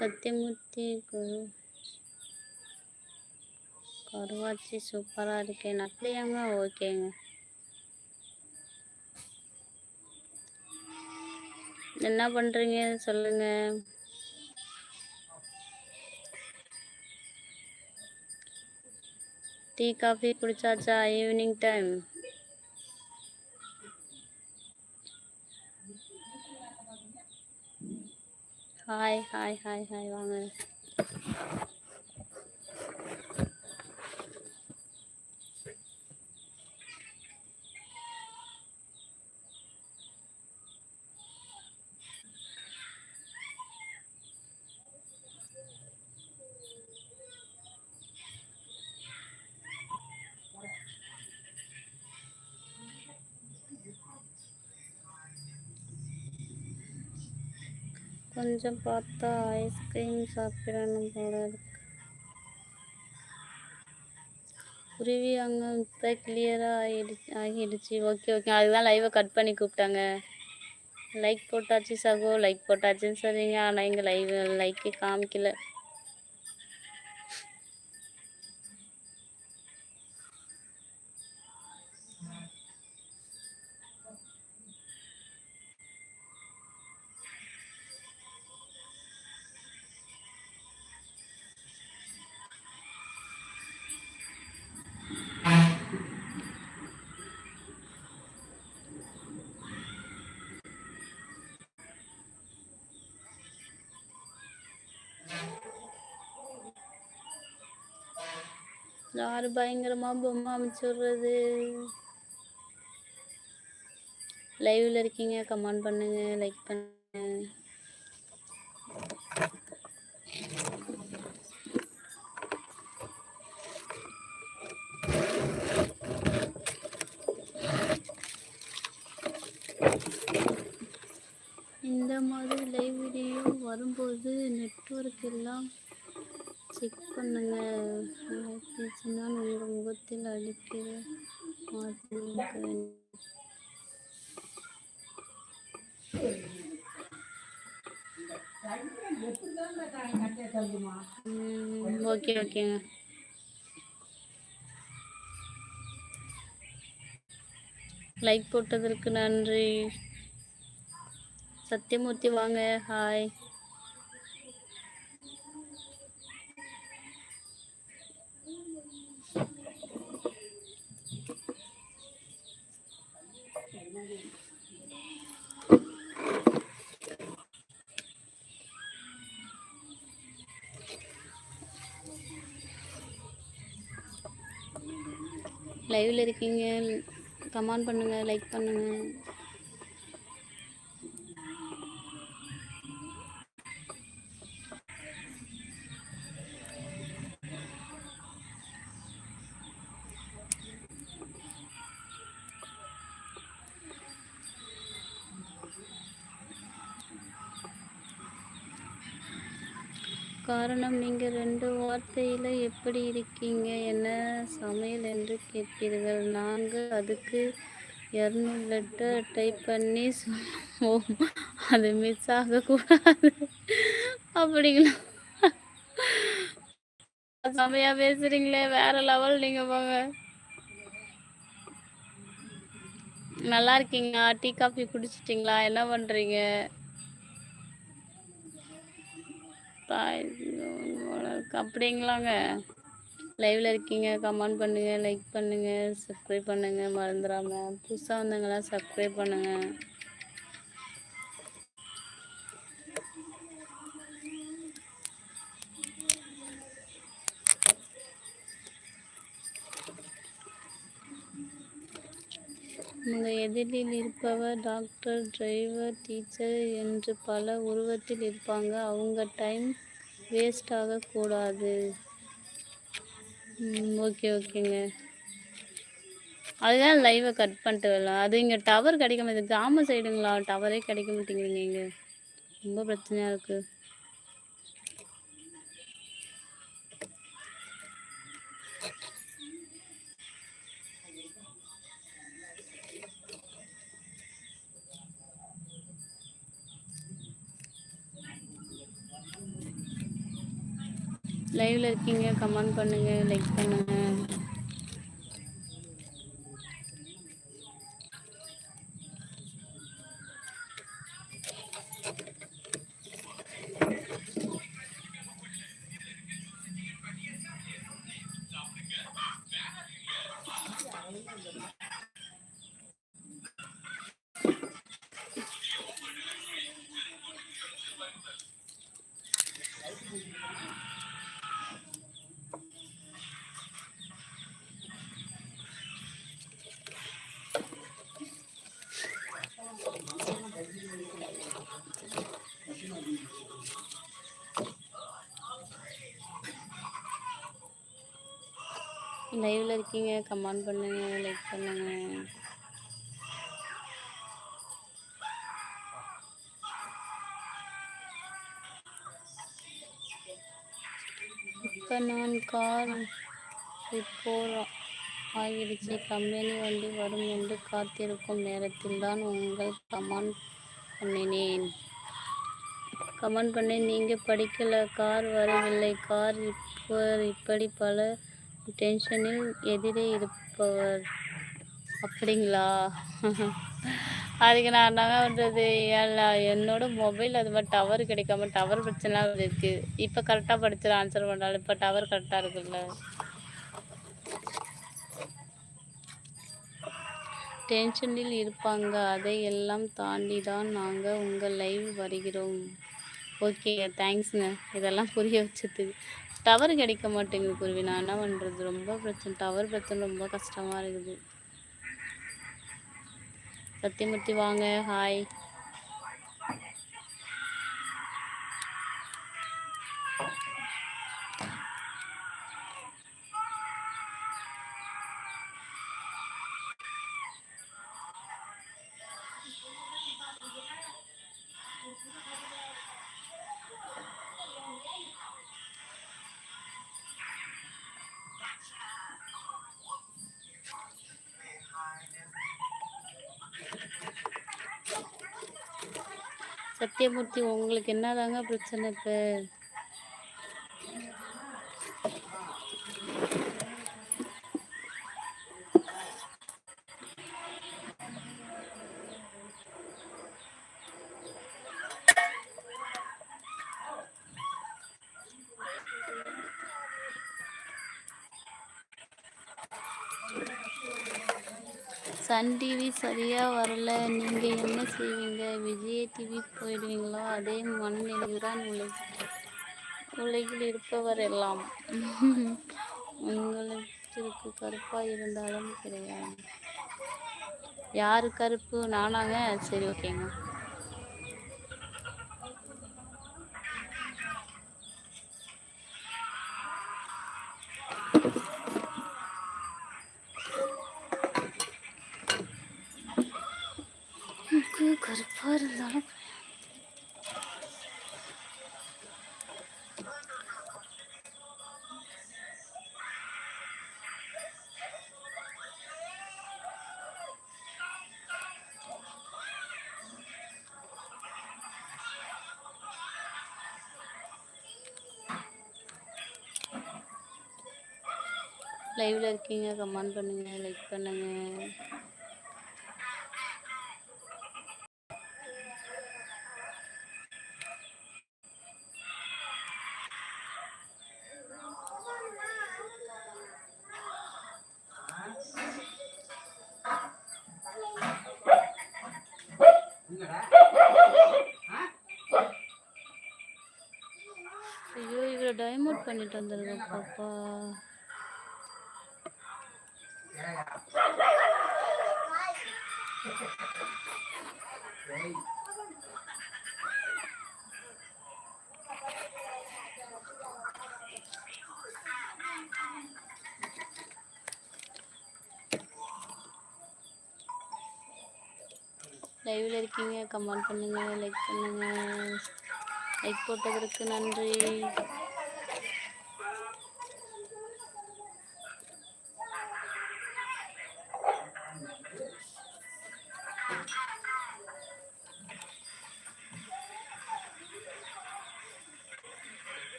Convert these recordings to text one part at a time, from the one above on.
சத்தியமூர்த்தி குரு கருவாச்சி சூப்பராக இருக்கேன் அப்படியாங்க ஓகேங்க என்ன பண்ணுறீங்க சொல்லுங்க. டீ காஃபி குடிச்சாச்சா? ஈவினிங் டைம் はいはいはいはい、わか。கொஞ்சம் பார்த்தா ஐஸ்கிரீம் சாப்பிடணும் போல இருக்கு. குருவி அங்கே இப்போ கிளியராக ஆகிடுச்சு ஆகிடுச்சு. ஓகே ஓகே அதுதான் லைவை கட் பண்ணி கூப்பிட்டாங்க. லைக் போட்டாச்சு சகோ லைக் போட்டாச்சுன்னு சரிங்க ஆனால் எங்கள் லைவ் லைக்கே காமிக்கல. யார் பயங்கரமாக பொம்மை அமைச்சு விடுறது? லைவ்ல இருக்கீங்க கமெண்ட் பண்ணுங்க லைக் பண்ணுங்க. இந்த மாதிரி லைவ் வீடியோ வரும்போது நெட்வொர்க் எல்லாம் செக் பண்ணுங்கள் பேசினால் உங்கள் முகத்தில் அடிக்கிற மாதிரி வேண்டும் ஓகே ஓகேங்க. லைக் போட்டதற்கு நன்றி. சத்யமூர்த்தி வாங்க. ஹாய். லைவில் இருக்கீங்க. கமெண்ட் பண்ணுங்க லைக் பண்ணுங்க. காரணம் நீங்கள் ரெண்டு வார்த்தையில் எப்படி இருக்கீங்க? என்ன சமையல் என்று கேட்பீர்கள். நாங்கள் அதுக்கு இரநூறு லெட்டர் டைப் பண்ணி சொல்லுவோம். அது மிஸ் ஆகக்கூடாது. அப்படிங்களா? செமையா பேசுறீங்களே வேற லெவல் நீங்க போங்க. நல்லா இருக்கீங்களா? டீ காஃபி குடிச்சிட்டிங்களா? என்ன பண்றீங்க? தாய் அப்படிங்களாங்க லைவ்ல இருக்கீங்க கமெண்ட் பண்ணுங்க லைக் பண்ணுங்க சப்ஸ்கிரைப் பண்ணுங்க மறந்துடாம புதுசாக வந்தவங்களாம் சப்ஸ்கிரைப் பண்ணுங்க. அந்த எதிரில் இருப்பவர் டாக்டர் டிரைவர் டீச்சர் என்று பல உருவத்தில் இருப்பாங்க. அவங்க டைம் வேஸ்ட் ஆகக்கூடாது ஓகே ஓகேங்க அதுதான் லைவை கட் பண்ணிட்டு வரலாம். அது இங்கே டவர் கிடைக்க மாட்டேங்குது கிராம சைடுங்களா டவரே கிடைக்க மாட்டேங்கிறீங்க இங்கே. ரொம்ப பிரச்சனையாக இருக்குது லைவ்ல இருக்கீங்க கமெண்ட் பண்ணுங்க லைக் பண்ணுங்க. லைவ்ல இருக்கீங்க. கமெண்ட் பண்ணுங்க லைக் பண்ணுங்க. இப்போ நான் கார் ரிப்போர் ஆகிடுச்சு. கம்பெனி வண்டி வரும் என்று காத்திருக்கும் நேரத்தில் தான் உங்கள் கமெண்ட் பண்ணினேன். கமெண்ட் பண்ணேன். நீங்கள் படிக்கல. கார் வரவில்லை. கார் இப்போ இப்படி பல டென்ஷனில் எதிரே இருப்பவர். அப்படிங்களா? அதுக்கு நான் என்னங்க பண்ணுறது என்னோட மொபைல் அது மாதிரி டவர் கிடைக்காம டவர் பிரச்சனை இருக்குது இப்போ கரெக்டாக படிச்சு ஆன்சர் பண்ணாலும் இப்போ டவர் கரெக்டாக இருக்குல்ல? டென்ஷனில் இருப்பாங்க. அதை எல்லாம் தாண்டி தான் நாங்கள் உங்கள் லைவ் வருகிறோம். ஓகே தேங்க்ஸ்ங்க இதெல்லாம் புரிய வச்சதுக்கு. டவர் கிடைக்க மாட்டேங்குது குருவி. நான் என்ன பண்ணுறது ரொம்ப பிரச்சனை. டவர் பிரச்சனை ரொம்ப கஷ்டமாக இருக்குது. சத்தியமூர்த்தி வாங்க. ஹாய் சத்தியமூர்த்தி உங்களுக்கு என்னதாங்க பிரச்சனை இப்போ? சன் டிவி சரியாக வரல. நீங்கள் என்ன செய்வீங்க? விஜய் டிவி போயிடுவீங்களோ? அதே மனநிலைதான் தான் உலகில் உலகில் இருப்பவர் எல்லாம். உங்களுக்கு கருப்பாக இருந்தாலும் கிடையாது. யார் கருப்பு? நானாங்க சரி ஓகேங்க. லைவில் இருக்கீங்க கமெண்ட் பண்ணுங்க லைக் பண்ணுங்க. ஐயோ இவ்வளோ டைமோட் பண்ணிட்டு வந்துருங்க பாப்பா. லைவில் இருக்கீங்க. கமெண்ட் பண்ணுங்க. லைக் பண்ணுங்க. லைக் போட்டதற்கு நன்றி.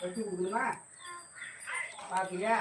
வச்சு கொடுக்கணுமா பாத்தியா?